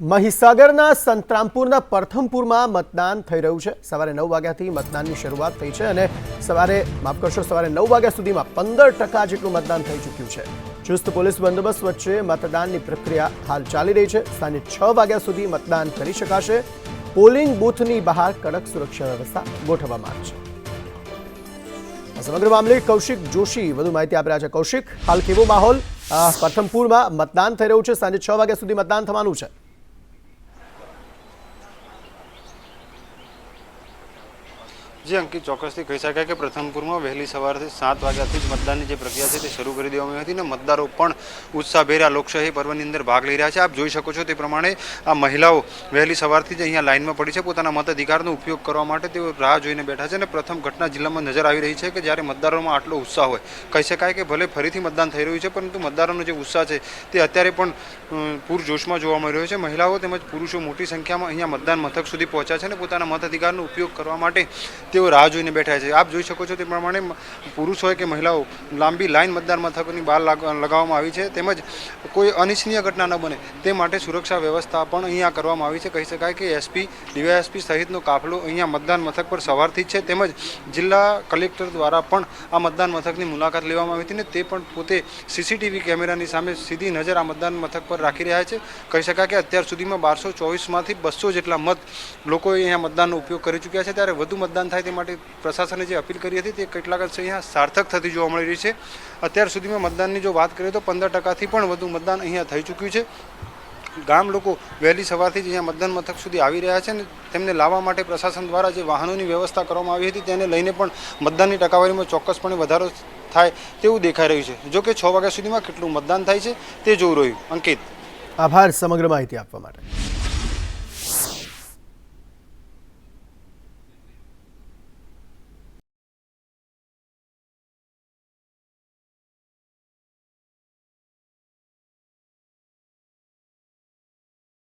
મહીસાગરના સંતરામપુરના પ્રથમપુરમાં મતદાન થઈ રહ્યું છે. સવારે નવ વાગ્યાથી મતદાનની શરૂઆત થઈ છે અને સવારે, માફ કરશો, સવારે નવ વાગ્યા સુધીમાં પંદર ટકા જેટલું મતદાન થઈ ચૂક્યું છે. ચુસ્ત પોલીસ બંદોબસ્ત વચ્ચે મતદાનની પ્રક્રિયા હાલ ચાલી રહી છે. સાંજે છ વાગ્યા સુધી મતદાન કરી શકાશે. પોલિંગ બૂથની બહાર કડક સુરક્ષા વ્યવસ્થા ગોઠવવામાં આવી છે. સમગ્ર મામલે કૌશિક જોશી, વધુ માહિતી આપી રહ્યા છે કૌશિક. હાલ કેવો માહોલ? પ્રથમપુરમાં મતદાન થઈ રહ્યું છે. સાંજે છ વાગ્યા સુધી મતદાન થવાનું છે. જે અંકિત ચોક્કસથી કહી શકાય કે પ્રથમપુરમાં વહેલી સવારથી સાત વાગ્યાથી જ મતદાનની જે પ્રક્રિયા છે તે શરૂ કરી દેવામાં હતી ને મતદારો પણ ઉત્સાહભેર આ લોકશાહી પર્વની અંદર ભાગ લઈ રહ્યા છે. આપ જોઈ શકો છો તે પ્રમાણે આ મહિલાઓ વહેલી સવારથી જ અહીંયા લાઇનમાં પડી છે. પોતાના મતાધિકારનો ઉપયોગ કરવા માટે તેઓ રાહ જોઈને બેઠા છે અને પ્રથમ ઘટના જિલ્લામાં નજર આવી રહી છે કે જ્યારે મતદારોમાં આટલો ઉત્સાહ હોય. કહી શકાય કે ભલે ફરીથી મતદાન થઈ રહ્યું છે, પરંતુ મતદારોનો જે ઉત્સાહ છે તે અત્યારે પણ પૂરજોશમાં જોવા મળી રહ્યો છે. મહિલાઓ તેમજ પુરુષો મોટી સંખ્યામાં અહીંયા મતદાન મથક સુધી પહોંચ્યા છે અને પોતાના મતાધિકારનો ઉપયોગ કરવા માટે તેઓ રાહ જોઈને બેઠા છે. આપ જોઈ શકો છો તે પ્રમાણે પુરુષ હોય કે મહિલાઓ, લાંબી લાઈન મતદાન મથકોની બહાર લાગ- લગાવવામાં આવી છે. તેમજ કોઈ અનિચ્છનીય ઘટના ન બને, તે માટે સુરક્ષા વ્યવસ્થા પણ અહીંયા કરવામાં આવી છે. કહી શકાય કે એસપી, ડીવાયએસપી સહિતનો કાફલો અહીંયા મતદાન મથક પર સવારથી જ છે. તેમજ જિલ્લા કલેક્ટર દ્વારા પણ આ મતદાન મથકની મુલાકાત લેવામાં આવી હતી ને તે પણ પોતે સીસીટીવી કેમેરાની સામે સીધી નજર આ મતદાન મથક પર રાખી રહ્યા છે. કહી શકાય કે અત્યાર સુધીમાં બારસો ચોવીસમાંથી બસો જેટલા મત લોકોએ અહીંયા મતદાનનો ઉપયોગ કરી ચૂક્યા છે. ત્યારે વધુ મતદાન થાય તે માટે પ્રશાસને જે અપીલ કરી હતી તે કેટલાક અંશે અહીંયા સાર્થક થતી જોવા મળી રહી છે. અત્યાર સુધીમાં મતદાનની જો વાત કરીએ તો પંદર ટકાથી પણ વધુ મતદાન અહીંયા થઈ ચૂક્યું છે. ગામ લોકો વહેલી સવારથી જ અહીંયા મતદાન મથક સુધી આવી રહ્યા છે અને તેમને લાવવા માટે પ્રશાસન દ્વારા જે વાહનોની વ્યવસ્થા કરવામાં આવી હતી તેને લઈને પણ મતદાનની ટકાવારીમાં ચોક્કસપણે વધારો થાય તેવું દેખાઈ રહ્યું છે. જો કે છ વાગ્યા સુધીમાં કેટલું મતદાન થાય છે તે જોવું રહ્યું. અંકિત. આભાર, સમગ્ર માહિતી આપવા માટે.